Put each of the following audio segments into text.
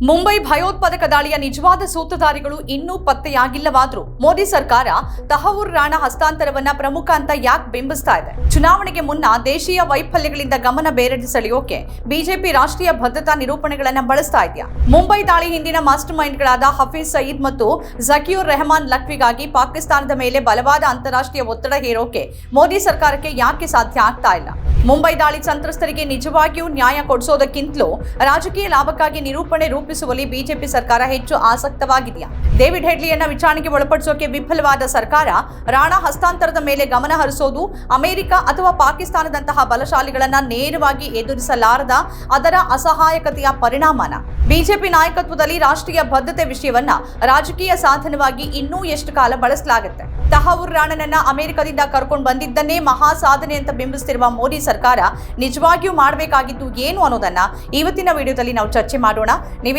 ಮುಂಬೈ ಭಯೋತ್ಪಾದಕ ದಾಳಿಯ ನಿಜವಾದ ಸೂತ್ರಧಾರಿಗಳು ಇನ್ನೂ ಪತ್ತೆಯಾಗಿಲ್ಲವಾದ್ರೂ ಮೋದಿ ಸರ್ಕಾರ ತಹವೂರ್ ರಾಣ ಹಸ್ತಾಂತರವನ್ನ ಪ್ರಮುಖ ಅಂತ ಯಾಕೆ ಬಿಂಬಿಸ್ತಾ ಇದೆ? ಚುನಾವಣೆಗೆ ಮುನ್ನ ದೇಶೀಯ ವೈಫಲ್ಯಗಳಿಂದ ಗಮನ ಬೇರೆಡೆ ಸೆಳೆಯೋಕೆ ಬಿಜೆಪಿ ರಾಷ್ಟ್ರೀಯ ಭದ್ರತಾ ನಿರೂಪಣೆಗಳನ್ನ ಬಳಸ್ತಾ ಇದೆಯಾ? ಮುಂಬೈ ದಾಳಿ ಹಿಂದಿನ ಮಾಸ್ಟರ್ ಮೈಂಡ್ಗಳಾದ ಹಫೀಜ್ ಸಯೀದ್ ಮತ್ತು ಜಕೀರ್ ರೆಹಮಾನ್ ಲಕ್ವಿಗಾಗಿ ಪಾಕಿಸ್ತಾನದ ಮೇಲೆ ಬಲವಾದ ಅಂತಾರಾಷ್ಟ್ರೀಯ ಒತ್ತಡ ಹೇರೋಕೆ ಮೋದಿ ಸರ್ಕಾರಕ್ಕೆ ಯಾಕೆ ಸಾಧ್ಯ ಆಗ್ತಾ ಇಲ್ಲ? ಮುಂಬೈ ದಾಳಿ ಸಂತ್ರಸ್ತರಿಗೆ ನಿಜವಾಗಿಯೂ ನ್ಯಾಯ ಕೊಡಿಸೋದಕ್ಕಿಂತಲೂ ರಾಜಕೀಯ ಲಾಭಕ್ಕಾಗಿ ನಿರೂಪಣೆ ರೂಪಿಸುವಲ್ಲಿ ಬಿಜೆಪಿ ಸರ್ಕಾರ ಹೆಚ್ಚು ಆಸಕ್ತವಾಗಿದೆಯಾ? ಡೇವಿಡ್ ಹೆಡ್ಲಿಯನ್ನ ವಿಚಾರಣೆಗೆ ಒಳಪಡಿಸೋಕೆ ವಿಫಲವಾದ ಸರ್ಕಾರ ರಾಣಾ ಹಸ್ತಾಂತರದ ಮೇಲೆ ಗಮನ ಹರಿಸೋದು, ಅಮೆರಿಕ ಅಥವಾ ಪಾಕಿಸ್ತಾನದಂತಹ ಬಲಶಾಲಿಗಳನ್ನ ನೇರವಾಗಿ ಎದುರಿಸಲಾರದ ಅದರ ಅಸಹಾಯಕತೆಯ ಪರಿಣಾಮನ? ಬಿಜೆಪಿ ನಾಯಕತ್ವದಲ್ಲಿ ರಾಷ್ಟ್ರೀಯ ಭದ್ರತೆ ವಿಷಯವನ್ನ ರಾಜಕೀಯ ಸಾಧನವಾಗಿ ಇನ್ನೂ ಎಷ್ಟು ಕಾಲ ಬಳಸಲಾಗುತ್ತೆ? ತಹವೂರ್ ರಾಣನನ್ನ ಅಮೆರಿಕದಿಂದ ಕರ್ಕೊಂಡು ಬಂದಿದ್ದನ್ನೇ ಮಹಾ ಸಾಧನೆ ಅಂತ ಬಿಂಬಿಸುತ್ತಿರುವ ಮೋದಿ ಸರ್ಕಾರ ನಿಜವಾಗಿಯೂ ಮಾಡಬೇಕಾಗಿದ್ದು ಏನು ಅನ್ನೋದನ್ನ ಇವತ್ತಿನ ವಿಡಿಯೋದಲ್ಲಿ ನಾವು ಚರ್ಚೆ ಮಾಡೋಣ.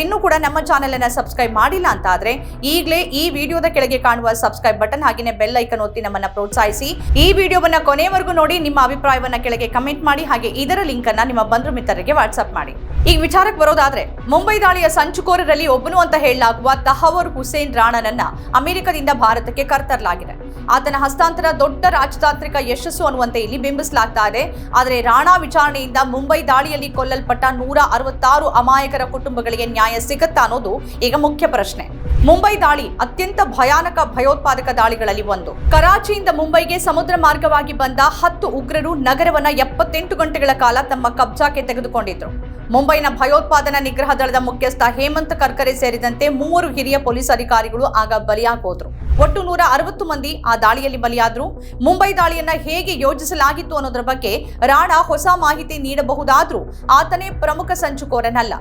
ನೀವಿನ್ನೂ ಕೂಡ ನಮ್ಮ ಚಾನೆಲ್ ಅನ್ನ ಸಬ್ಸ್ಕ್ರೈಬ್ ಮಾಡಿಲ್ಲ ಅಂತ ಆದ್ರೆ ಈಗಲೇ ಈ ವಿಡಿಯೋದ ಕೆಳಗೆ ಕಾಣುವ ಸಬ್ಸ್ಕ್ರೈಬ್ ಬಟನ್ ಹಾಗೆಯೇ ಬೆಲ್ ಐಕನ್ ಒತ್ತಿ ನಮ್ಮನ್ನ ಪ್ರೋತ್ಸಾಹಿಸಿ. ಈ ವಿಡಿಯೋವನ್ನ ಕೊನೆಯವರೆಗೂ ನೋಡಿ, ನಿಮ್ಮ ಅಭಿಪ್ರಾಯವನ್ನ ಕೆಳಗೆ ಕಮೆಂಟ್ ಮಾಡಿ, ಹಾಗೆ ಇದರ ಲಿಂಕ್ ಅನ್ನ ನಿಮ್ಮ ಬಂಧು ಮಿತ್ರರಿಗೆ ವಾಟ್ಸ್ಆಪ್ ಮಾಡಿ. ಈಗ ವಿಚಾರಕ್ಕೆ ಬರೋದಾದ್ರೆ, ಮುಂಬೈ ದಾಳಿಯ ಸಂಚುಕೋರರಲ್ಲಿ ಒಬ್ಬನು ಅಂತ ಹೇಳಲಾಗುವ ತಹವರ್ ಹುಸೇನ್ ರಾಣನನ್ನ ಅಮೆರಿಕದಿಂದ ಭಾರತಕ್ಕೆ ಕರ್ತರಲಾಗಿದೆ. ಆತನ ಹಸ್ತಾಂತರ ದೊಡ್ಡ ರಾಜತಾಂತ್ರಿಕ ಯಶಸ್ಸು ಅನ್ನುವಂತೆ ಇಲ್ಲಿ ಬಿಂಬಿಸಲಾಗ್ತಾ ಇದೆ. ಆದರೆ ರಾಣಾ ವಿಚಾರಣೆಯಿಂದ ಮುಂಬೈ ದಾಳಿಯಲ್ಲಿ ಕೊಲ್ಲಲ್ಪಟ್ಟ ನೂರ ಅರವತ್ತಾರು ಅಮಾಯಕರ ಕುಟುಂಬಗಳಿಗೆ ನ್ಯಾಯ ಸಿಗುತ್ತಾ ಅನ್ನೋದು ಈಗ ಮುಖ್ಯ ಪ್ರಶ್ನೆ. ಮುಂಬೈ ದಾಳಿ ಅತ್ಯಂತ ಭಯಾನಕ ಭಯೋತ್ಪಾದಕ ದಾಳಿಗಳಲ್ಲಿ ಒಂದು. ಕರಾಚಿಯಿಂದ ಮುಂಬೈಗೆ ಸಮುದ್ರ ಮಾರ್ಗವಾಗಿ ಬಂದ ಹತ್ತು ಉಗ್ರರು ನಗರವನ್ನ ಎಪ್ಪತ್ತೆಂಟು ಗಂಟೆಗಳ ಕಾಲ ತಮ್ಮ ಕಬ್ಜಾಕ್ಕೆ ತೆಗೆದುಕೊಂಡಿದ್ರು. ಮುಂಬೈನ ಭಯೋತ್ಪಾದನಾ ನಿಗ್ರಹ ದಳದ ಮುಖ್ಯಸ್ಥ ಹೇಮಂತ್ ಕರ್ಕರೆ ಸೇರಿದಂತೆ ಮೂವರು ಹಿರಿಯ ಪೊಲೀಸ್ ಅಧಿಕಾರಿಗಳು ಆಗ ಬಲಿಯಾಗೋದ್ರು. ಒಟ್ಟು ನೂರ ಅರವತ್ತು ಮಂದಿ ಆ ದಾಳಿಯಲ್ಲಿ ಬಲಿಯಾದ್ರು. ಮುಂಬೈ ದಾಳಿಯನ್ನ ಹೇಗೆ ಯೋಜಿಸಲಾಗಿತ್ತು ಅನ್ನೋದ್ರ ಬಗ್ಗೆ ರಾಣಾ ಹೊಸ ಮಾಹಿತಿ ನೀಡಬಹುದಾದ್ರೂ ಆತನೇ ಪ್ರಮುಖ ಸಂಚುಕೋರನಲ್ಲ.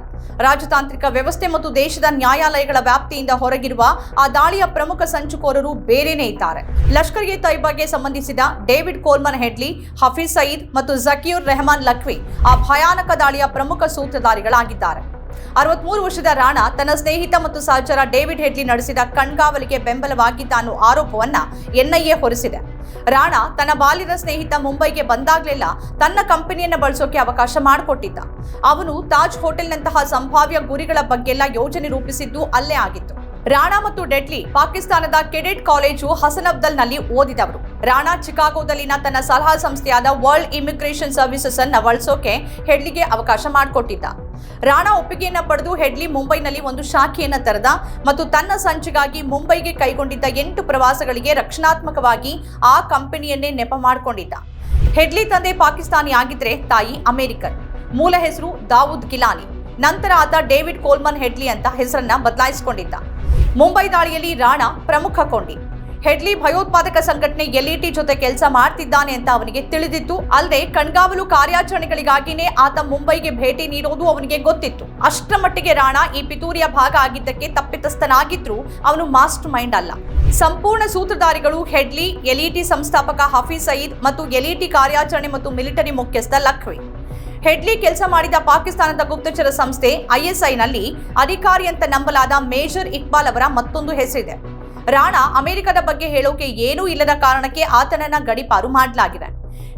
ರಾಜತಾಂತ್ರಿಕ ವ್ಯವಸ್ಥೆ ಮತ್ತು ದೇಶದ ನ್ಯಾಯಾಲಯಗಳ ವ್ಯಾಪ್ತಿಯಿಂದ ಹೊರಗಿರುವ ಆ ದಾಳಿಯ ಪ್ರಮುಖ ಸಂಚುಕೋರರು ಬೇರೆನೇ ಇದ್ದಾರೆ. ಲಷ್ಕರ್ ಎ ತೈಬಾಗೆ ಸಂಬಂಧಿಸಿದ David Coleman Headley, Hafiz Saeed ಮತ್ತು ಜಕೀರ್ ರೆಹಮಾನ್ ಲಖ್ವಿ ಆ ಭಯಾನಕ ದಾಳಿಯ ಪ್ರಮುಖ ಸೂತ್ರಧಾರಿಗಳಾಗಿದ್ದಾರೆ. ಅರವತ್ಮೂರು ವರ್ಷದ ರಾಣಾ ತನ್ನ ಸ್ನೇಹಿತ ಮತ್ತು ಸಹಚರ ಡೇವಿಡ್ ಹೆಡ್ಲಿ ನಡೆಸಿದ ಕಣ್ಗಾವಲಿಗೆ ಬೆಂಬಲವಾಗಿದ್ದ ಅನ್ನೋ ಆರೋಪವನ್ನ ಎನ್ಐಎ ಹೊರಿಸಿದೆ. ರಾಣಾ ತನ್ನ ಬಾಲ್ಯದ ಸ್ನೇಹಿತ ಮುಂಬೈಗೆ ಬಂದಾಗಲೆಲ್ಲ ತನ್ನ ಕಂಪನಿಯನ್ನ ಬಳಸೋಕೆ ಅವಕಾಶ ಮಾಡಿಕೊಟ್ಟಿದ್ದ. ಅವನು ತಾಜ್ ಹೋಟೆಲ್ನಂತಹ ಸಂಭಾವ್ಯ ಗುರಿಗಳ ಬಗ್ಗೆಲ್ಲ ಯೋಜನೆ ರೂಪಿಸಿದ್ದು ಅಲ್ಲೇ ಆಗಿತ್ತು. ರಾಣಾ ಮತ್ತು ಡೆಡ್ಲಿ ಪಾಕಿಸ್ತಾನದ ಕೆಡೆಟ್ ಕಾಲೇಜು ಹಸನ್ ಅಬ್ದಲ್ನಲ್ಲಿ ಓದಿದವರು. ರಾಣಾ ಚಿಕಾಗೋದಲ್ಲಿನ ತನ್ನ ಸಲಹಾ ಸಂಸ್ಥೆಯಾದ ವರ್ಲ್ಡ್ ಇಮಿಗ್ರೇಷನ್ ಸರ್ವಿಸಸ್ ಅನ್ನ ಬಳಸೋಕೆ ಹೆಡ್ಲಿಗೆ ಅವಕಾಶ ಮಾಡಿಕೊಟ್ಟಿದ್ದ. ರಾಣಾ ಒಪ್ಪಿಗೆಯನ್ನ ಪಡೆದು ಹೆಡ್ಲಿ ಮುಂಬೈನಲ್ಲಿ ಒಂದು ಶಾಖೆಯನ್ನ ತೆರೆದ ಮತ್ತು ತನ್ನ ಸಂಚಿಗಾಗಿ ಮುಂಬೈಗೆ ಕೈಗೊಂಡಿದ್ದ ಎಂಟು ಪ್ರವಾಸಗಳಿಗೆ ರಕ್ಷಣಾತ್ಮಕವಾಗಿ ಆ ಕಂಪನಿಯನ್ನೇ ನೆಪ ಮಾಡಿಕೊಂಡಿದ್ದ. ಹೆಡ್ಲಿ ತಂದೆ ಪಾಕಿಸ್ತಾನಿ ಆಗಿದ್ರೆ ತಾಯಿ ಅಮೆರಿಕನ್. ಮೂಲ ಹೆಸರು ದಾವೂದ್ ಗಿಲಾನಿ. ನಂತರ ಆತ ಡೇವಿಡ್ ಕೋಲ್ಮನ್ ಹೆಡ್ಲಿ ಅಂತ ಹೆಸರನ್ನ ಬದಲಾಯಿಸಿಕೊಂಡಿದ್ದ. ಮುಂಬೈ ದಾಳಿಯಲ್ಲಿ ರಾಣಾ ಪ್ರಮುಖ ಕೊಂಡಿ. ಹೆಡ್ಲಿ ಭಯೋತ್ಪಾದಕ ಸಂಘಟನೆ ಎಲ್ಇಟಿ ಜೊತೆ ಕೆಲಸ ಮಾಡ್ತಿದ್ದಾನೆ ಅಂತ ಅವನಿಗೆ ತಿಳಿದಿತ್ತು. ಅಲ್ಲದೆ ಕಣ್ಗಾವಲು ಕಾರ್ಯಾಚರಣೆಗಳಿಗಾಗಿನೇ ಆತ ಮುಂಬೈಗೆ ಭೇಟಿ ನೀಡೋದು ಅವನಿಗೆ ಗೊತ್ತಿತ್ತು. ಅಷ್ಟರ ಮಟ್ಟಿಗೆ ರಾಣಾ ಈ ಪಿತೂರಿಯ ಭಾಗ ಆಗಿದ್ದಕ್ಕೆ ತಪ್ಪಿತಸ್ಥನಾಗಿದ್ರು ಅವನು ಮಾಸ್ಟರ್ ಮೈಂಡ್ ಅಲ್ಲ. ಸಂಪೂರ್ಣ ಸೂತ್ರಧಾರಿಗಳು ಹೆಡ್ಲಿ, ಎಲ್ಇಟಿ ಸಂಸ್ಥಾಪಕ ಹಫೀಜ್ ಸಯೀದ್ ಮತ್ತು ಎಲ್ಇಟಿ ಕಾರ್ಯಾಚರಣೆ ಮತ್ತು ಮಿಲಿಟರಿ ಮುಖ್ಯಸ್ಥ ಲಖ್ವಿ. ಹೆಡ್ಲಿ ಕೆಲಸ ಮಾಡಿದ ಪಾಕಿಸ್ತಾನದ ಗುಪ್ತಚರ ಸಂಸ್ಥೆ ಐಎಸ್ಐನಲ್ಲಿ ಅಧಿಕಾರಿ ಅಂತ ನಂಬಲಾದ ಮೇಜರ್ ಇಕ್ಬಾಲ್ ಅವರ ಮತ್ತೊಂದು ಹೆಸರಿದೆ. ರಾಣಾ ಅಮೆರಿಕದ ಬಗ್ಗೆ ಹೇಳೋಕೆ ಏನೂ ಇಲ್ಲದ ಕಾರಣಕ್ಕೆ ಆತನನ್ನ ಗಡಿಪಾರು ಮಾಡಲಾಗಿದೆ.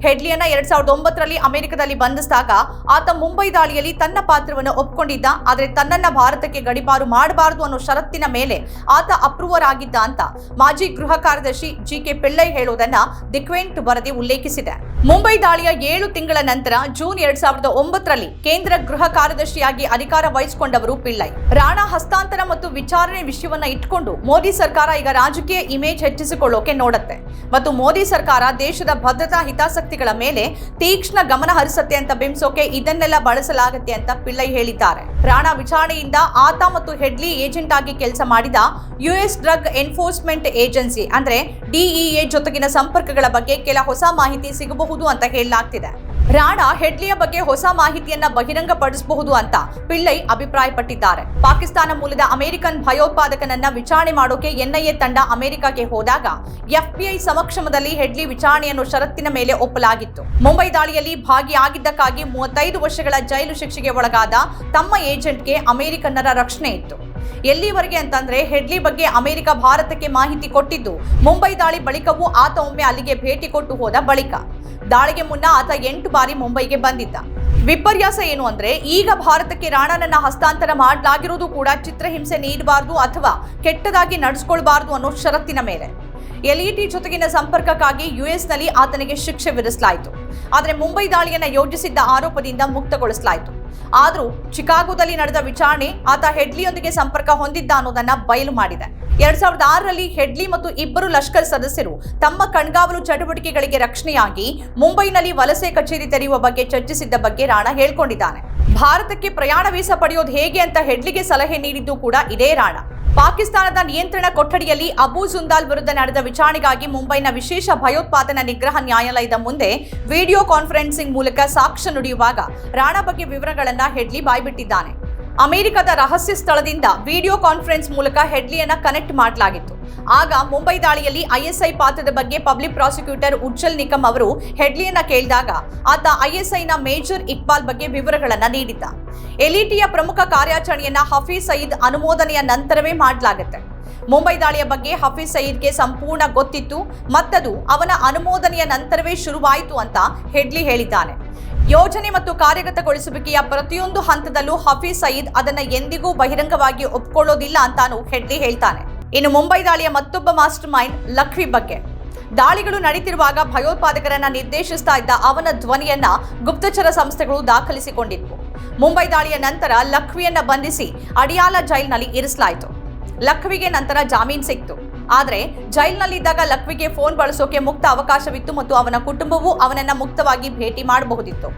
ಹೆಡ್ಲಿಯನ್ನ ಎರಡ್ ಸಾವಿರದ ಒಂಬತ್ತರಲ್ಲಿ ಅಮೆರಿಕದಲ್ಲಿ ಬಂಧಿಸಿದಾಗ ಆತ ಮುಂಬೈ ದಾಳಿಯಲ್ಲಿ ತನ್ನ ಪಾತ್ರವನ್ನು ಒಪ್ಕೊಂಡಿದ್ದ, ಆದರೆ ತನ್ನನ್ನ ಭಾರತಕ್ಕೆ ಗಡಿಪಾರು ಮಾಡಬಾರದು ಅನ್ನೋ ಷರತ್ತಿನ ಮೇಲೆ ಆತ ಅಪ್ರೂವರ್ ಆಗಿದ್ದ ಅಂತ ಮಾಜಿ ಗೃಹ ಕಾರ್ಯದರ್ಶಿ ಜಿ ಕೆ ಪಿಳ್ಳೈ ಹೇಳುವುದನ್ನ ದಿಕ್ವೆಂಟ್ ವರದಿ ಉಲ್ಲೇಖಿಸಿದೆ. ಮುಂಬೈ ದಾಳಿಯ ಏಳು ತಿಂಗಳ ನಂತರ ಜೂನ್ ಎರಡ್ ಸಾವಿರದ ಒಂಬತ್ತರಲ್ಲಿ ಕೇಂದ್ರ ಗೃಹ ಕಾರ್ಯದರ್ಶಿಯಾಗಿ ಅಧಿಕಾರ ವಹಿಸಿಕೊಂಡವರು ಪಿಳ್ಳೈ. ರಾಣಾ ಹಸ್ತಾಂತರ ಮತ್ತು ವಿಚಾರಣೆ ವಿಷಯವನ್ನ ಇಟ್ಕೊಂಡು ಮೋದಿ ಸರ್ಕಾರ ಈಗ ರಾಜಕೀಯ ಇಮೇಜ್ ಹೆಚ್ಚಿಸಿಕೊಳ್ಳೋಕೆ ನೋಡುತ್ತೆ. ಮತ್ತು ಮೋದಿ ಸರ್ಕಾರ ದೇಶದ ಭದ್ರತಾ ಹಿತಾಸಕ್ತಿಗಳ ಮೇಲೆ ತೀಕ್ಷ್ಣ ಗಮನ ಹರಿಸುತ್ತೆ ಅಂತ ಬಿಂಬಿಸೋಕೆ ಇದನ್ನೆಲ್ಲ ಬಳಸಲಾಗುತ್ತೆ ಅಂತ ಪಿಳ್ಳೈ ಹೇಳಿದ್ದಾರೆ. ರಾಣಾ ವಿಚಾರಣೆಯಿಂದ ಆತ ಮತ್ತು ಹೆಡ್ಲಿ ಏಜೆಂಟ್ ಆಗಿ ಕೆಲಸ ಮಾಡಿದ ಯುಎಸ್ ಡ್ರಗ್ ಎನ್ಫೋರ್ಸ್ಮೆಂಟ್ ಏಜೆನ್ಸಿ, ಅಂದ್ರೆ ಡಿಇಎ ಜೊತೆಗಿನ ಸಂಪರ್ಕಗಳ ಬಗ್ಗೆ ಕೆಲ ಹೊಸ ಮಾಹಿತಿ ಸಿಗಬಹುದು ಅಂತ ಹೇಳಲಾಗ್ತಿದೆ. ರಾಣಾ ಹೆಡ್ಲಿಯ ಬಗ್ಗೆ ಹೊಸ ಮಾಹಿತಿಯನ್ನ ಬಹಿರಂಗಪಡಿಸಬಹುದು ಅಂತ ಪಿಳ್ಳೈ ಅಭಿಪ್ರಾಯಪಟ್ಟಿದ್ದಾರೆ. ಪಾಕಿಸ್ತಾನ ಮೂಲದ ಅಮೆರಿಕನ್ ಭಯೋತ್ಪಾದಕನನ್ನ ವಿಚಾರಣೆ ಮಾಡೋಕೆ ಎನ್ಐಎ ತಂಡ ಅಮೆರಿಕಕ್ಕೆ ಹೋದಾಗ ಎಫ್ಬಿಐ ಸಮಕ್ಷಮದಲ್ಲಿ ಹೆಡ್ಲಿ ವಿಚಾರಣೆಯನ್ನು ಷರತ್ತಿನ ಮೇಲೆ ಒಪ್ಪಲಾಗಿತ್ತು. ಮುಂಬೈ ದಾಳಿಯಲ್ಲಿ ಭಾಗಿಯಾಗಿದ್ದಕ್ಕಾಗಿ ಮೂವತ್ತೈದು ವರ್ಷಗಳ ಜೈಲು ಶಿಕ್ಷೆಗೆ ಒಳಗಾದ ತಮ್ಮ ಏಜೆಂಟ್ಗೆ ಅಮೆರಿಕನ್ನರ ರಕ್ಷಣೆ ಇತ್ತು. ಎಲ್ಲಿವರೆಗೆ ಅಂತಂದ್ರೆ ಹೆಡ್ಲಿ ಬಗ್ಗೆ ಅಮೆರಿಕ ಭಾರತಕ್ಕೆ ಮಾಹಿತಿ ಕೊಟ್ಟಿದ್ದು ಮುಂಬೈ ದಾಳಿ ಬಳಿಕವೂ ಆತ ಒಮ್ಮೆ ಅಲ್ಲಿಗೆ ಭೇಟಿ ಕೊಟ್ಟು ಹೋದ ಬಳಿಕ. ದಾಳಿಗೆ ಮುನ್ನ ಆತ ಎಂಟು ಬಾರಿ ಮುಂಬೈಗೆ ಬಂದಿದ್ದ. ವಿಪರ್ಯಾಸ ಏನು ಅಂದ್ರೆ, ಈಗ ಭಾರತಕ್ಕೆ ರಾಣನನ್ನ ಹಸ್ತಾಂತರ ಮಾಡಲಾಗಿರುವುದು ಕೂಡ ಚಿತ್ರಹಿಂಸೆ ನೀಡಬಾರದು ಅಥವಾ ಕೆಟ್ಟದಾಗಿ ನಡೆಸ್ಕೊಳ್ಬಾರ್ದು ಅನ್ನೋ ಷರತ್ತಿನ ಮೇಲೆ. ಎಲ್ಇಟಿ ಜೊತೆಗಿನ ಸಂಪರ್ಕಕ್ಕಾಗಿ ಯುಎಸ್ನಲ್ಲಿ ಆತನಿಗೆ ಶಿಕ್ಷೆ ವಿಧಿಸಲಾಯಿತು. ಆದರೆ ಮುಂಬೈ ದಾಳಿಯನ್ನು ಯೋಜಿಸಿದ್ದ ಆರೋಪದಿಂದ ಮುಕ್ತಗೊಳಿಸಲಾಯಿತು. ಆದರೂ ಚಿಕಾಗೋದಲ್ಲಿ ನಡೆದ ವಿಚಾರಣೆ ಆತ ಹೆಡ್ಲಿಯೊಂದಿಗೆ ಸಂಪರ್ಕ ಹೊಂದಿದ್ದ ಅನ್ನೋದನ್ನ ಬಯಲು ಮಾಡಿದೆ. ಎರಡ್ ಸಾವಿರದ ಆರರಲ್ಲಿ ಹೆಡ್ಲಿ ಮತ್ತು ಇಬ್ಬರು ಲಷ್ಕರ್ ಸದಸ್ಯರು ತಮ್ಮ ಕಣ್ಗಾವಲು ಚಟುವಟಿಕೆಗಳಿಗೆ ರಕ್ಷಣೆಯಾಗಿ ಮುಂಬೈನಲ್ಲಿ ವಲಸೆ ಕಚೇರಿ ತೆರೆಯುವ ಬಗ್ಗೆ ಚರ್ಚಿಸಿದ್ದ ಬಗ್ಗೆ ರಾಣಾ ಹೇಳ್ಕೊಂಡಿದ್ದಾನೆ. ಭಾರತಕ್ಕೆ ಪ್ರಯಾಣ ವೀಸಾ ಪಡೆಯೋದು ಹೇಗೆ ಅಂತ ಹೆಡ್ಲಿಗೆ ಸಲಹೆ ನೀಡಿದ್ದು ಕೂಡ ಇದೇ ರಾಣಾ. ಪಾಕಿಸ್ತಾನದ ನಿಯಂತ್ರಣ ಕೊಠಡಿಯಲ್ಲಿ ಅಬು ಜುಂದಾಲ್ ವಿರುದ್ಧ ನಡೆದ ವಿಚಾರಣೆಗಾಗಿ ಮುಂಬೈನ ವಿಶೇಷ ಭಯೋತ್ಪಾದನಾ ನಿಗ್ರಹ ನ್ಯಾಯಾಲಯದ ಮುಂದೆ ವಿಡಿಯೋ ಕಾನ್ಫರೆನ್ಸಿಂಗ್ ಮೂಲಕ ಸಾಕ್ಷ್ಯ ನುಡಿಯುವಾಗ ರಾಣಾ ಬಗ್ಗೆ ವಿವರಗಳನ್ನು ಹೆಡ್ಲಿ ಬಾಯ್ಬಿಟ್ಟಿದ್ದಾನೆ. ಅಮೆರಿಕದ ರಹಸ್ಯ ಸ್ಥಳದಿಂದ ವಿಡಿಯೋ ಕಾನ್ಫರೆನ್ಸ್ ಮೂಲಕ ಹೆಡ್ಲಿಯನ್ನ ಕನೆಕ್ಟ್ ಮಾಡಲಾಗಿತ್ತು. ಆಗ ಮುಂಬೈ ದಾಳಿಯಲ್ಲಿ ಐಎಸ್ಐ ಪಾತ್ರದ ಬಗ್ಗೆ ಪಬ್ಲಿಕ್ ಪ್ರಾಸಿಕ್ಯೂಟರ್ ಉಜ್ಜಲ್ ನಿಕಮ್ ಅವರು ಹೆಡ್ಲಿಯನ್ನ ಕೇಳಿದಾಗ, ಆತ ಐಎಸ್ಐನ ಮೇಜರ್ ಇಕ್ಬಾಲ್ ಬಗ್ಗೆ ವಿವರಗಳನ್ನು ನೀಡಿದ್ದ. ಎಲಿಟಿಯ ಪ್ರಮುಖ ಕಾರ್ಯಾಚರಣೆಯನ್ನ ಹಫೀಜ್ ಸಯೀದ್ ಅನುಮೋದನೆಯ ನಂತರವೇ ಮಾಡಲಾಗುತ್ತೆ. ಮುಂಬೈ ದಾಳಿಯ ಬಗ್ಗೆ ಹಫೀಜ್ ಸಯೀದ್ಗೆ ಸಂಪೂರ್ಣ ಗೊತ್ತಿತ್ತು, ಮತ್ತದು ಅವನ ಅನುಮೋದನೆಯ ನಂತರವೇ ಶುರುವಾಯಿತು ಅಂತ ಹೆಡ್ಲಿ ಹೇಳಿದ್ದಾನೆ. ಯೋಜನೆ ಮತ್ತು ಕಾರ್ಯಗತಗೊಳಿಸುವಿಕೆಯ ಪ್ರತಿಯೊಂದು ಹಂತದಲ್ಲೂ ಹಫೀಜ್ ಸಯೀದ್ ಅದನ್ನ ಎಂದಿಗೂ ಬಹಿರಂಗವಾಗಿ ಒಪ್ಕೊಳ್ಳೋದಿಲ್ಲ ಅಂತಾನು ಹೆಡ್ಲಿ ಹೇಳ್ತಾನೆ. ಇನ್ನು ಮುಂಬೈ ದಾಳಿಯ ಮತ್ತೊಬ್ಬ ಮಾಸ್ಟರ್ ಮೈಂಡ್ ಲಖ್ವಿ ಬಗ್ಗೆ. ದಾಳಿಗಳು ನಡೀತಿರುವಾಗ ಭಯೋತ್ಪಾದಕರನ್ನ ನಿರ್ದೇಶಿಸ್ತಾ ಇದ್ದ ಅವನ ಧ್ವನಿಯನ್ನ ಗುಪ್ತಚರ ಸಂಸ್ಥೆಗಳು ದಾಖಲಿಸಿಕೊಂಡಿದ್ವು. ಮುಂಬೈ ದಾಳಿಯ ನಂತರ ಲಖ್ವಿಯನ್ನ ಬಂಧಿಸಿ ಅಡಿಯಾಲ ಜೈಲ್ನಲ್ಲಿ ಇರಿಸಲಾಯಿತು. ಲಖ್ವಿಗೆ ನಂತರ ಜಾಮೀನು ಸಿಕ್ತು. ಆದರೆ ಜೈಲ್ನಲ್ಲಿದ್ದಾಗ ಲಖ್ವಿಗೆ ಫೋನ್ ಬಳಸೋಕೆ ಮುಕ್ತ ಅವಕಾಶವಿತ್ತು ಮತ್ತು ಅವನ ಕುಟುಂಬವು ಅವನನ್ನ ಮುಕ್ತವಾಗಿ ಭೇಟಿ ಮಾಡಬಹುದಿತ್ತು.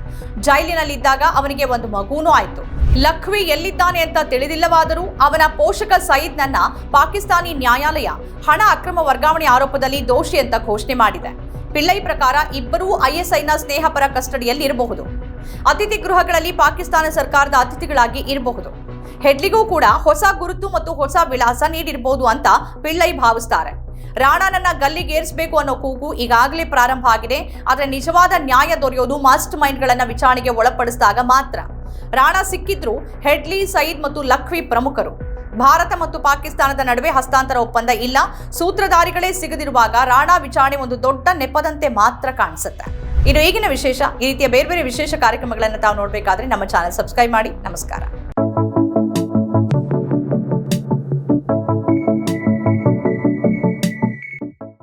ಜೈಲಿನಲ್ಲಿದ್ದಾಗ ಅವನಿಗೆ ಒಂದು ಮಗುನೂ ಆಯಿತು. ಲಖ್ವಿ ಎಲ್ಲಿದ್ದಾನೆ ಅಂತ ತಿಳಿದಿಲ್ಲವಾದರೂ ಅವನ ಪೋಷಕ ಸಯೀದ್ನನ್ನ ಪಾಕಿಸ್ತಾನಿ ನ್ಯಾಯಾಲಯ ಹಣ ಅಕ್ರಮ ವರ್ಗಾವಣೆ ಆರೋಪದಲ್ಲಿ ದೋಷಿ ಅಂತ ಘೋಷಣೆ ಮಾಡಿದೆ. ಪಿಳ್ಳೈ ಪ್ರಕಾರ ಇಬ್ಬರೂ ಐಎಸ್ಐನ ಸ್ನೇಹಪರ ಕಸ್ಟಡಿಯಲ್ಲಿ ಇರಬಹುದು. ಅತಿಥಿ ಗೃಹಗಳಲ್ಲಿ ಪಾಕಿಸ್ತಾನ ಸರ್ಕಾರದ ಅತಿಥಿಗಳಾಗಿ ಇರಬಹುದು. ಹೆಡ್ಲಿಗೂ ಕೂಡ ಹೊಸ ಗುರುತು ಮತ್ತು ಹೊಸ ವಿಳಾಸ ನೀಡಿರಬಹುದು ಅಂತ ಪಿಳ್ಳೈ ಭಾವಿಸ್ತಾರೆ. ರಾಣಾನನ್ನ ಗಲ್ಲಿಗೇರಿಸಬೇಕು ಅನ್ನೋ ಕೂಗು ಈಗಾಗಲೇ ಪ್ರಾರಂಭ ಆಗಿದೆ. ಆದರೆ ನಿಜವಾದ ನ್ಯಾಯ ದೊರೆಯೋದು ಮಾಸ್ಟರ್ ಮೈಂಡ್ಗಳನ್ನ ವಿಚಾರಣೆಗೆ ಒಳಪಡಿಸಿದಾಗ ಮಾತ್ರ. ರಾಣಾ ಸಿಕ್ಕಿದ್ರು ಹೆಡ್ಲಿ ಸಯೀದ್ ಮತ್ತು ಲಖ್ವಿ ಪ್ರಮುಖರು. ಭಾರತ ಮತ್ತು ಪಾಕಿಸ್ತಾನದ ನಡುವೆ ಹಸ್ತಾಂತರ ಒಪ್ಪಂದ ಇಲ್ಲ. ಸೂತ್ರಧಾರಿಗಳೇ ಸಿಗದಿರುವಾಗ ರಾಣಾ ವಿಚಾರಣೆ ಒಂದು ದೊಡ್ಡ ನೆಪದಂತೆ ಮಾತ್ರ ಕಾಣಿಸುತ್ತೆ. ಇನ್ನು ಈಗಿನ ವಿಶೇಷ, ಈ ರೀತಿಯ ಬೇರೆ ಬೇರೆ ವಿಶೇಷ ಕಾರ್ಯಕ್ರಮಗಳನ್ನು ತಾವು ನೋಡಬೇಕಾದ್ರೆ ನಮ್ಮ ಚಾನೆಲ್ ಸಬ್ಸ್ಕ್ರೈಬ್ ಮಾಡಿ. ನಮಸ್ಕಾರ.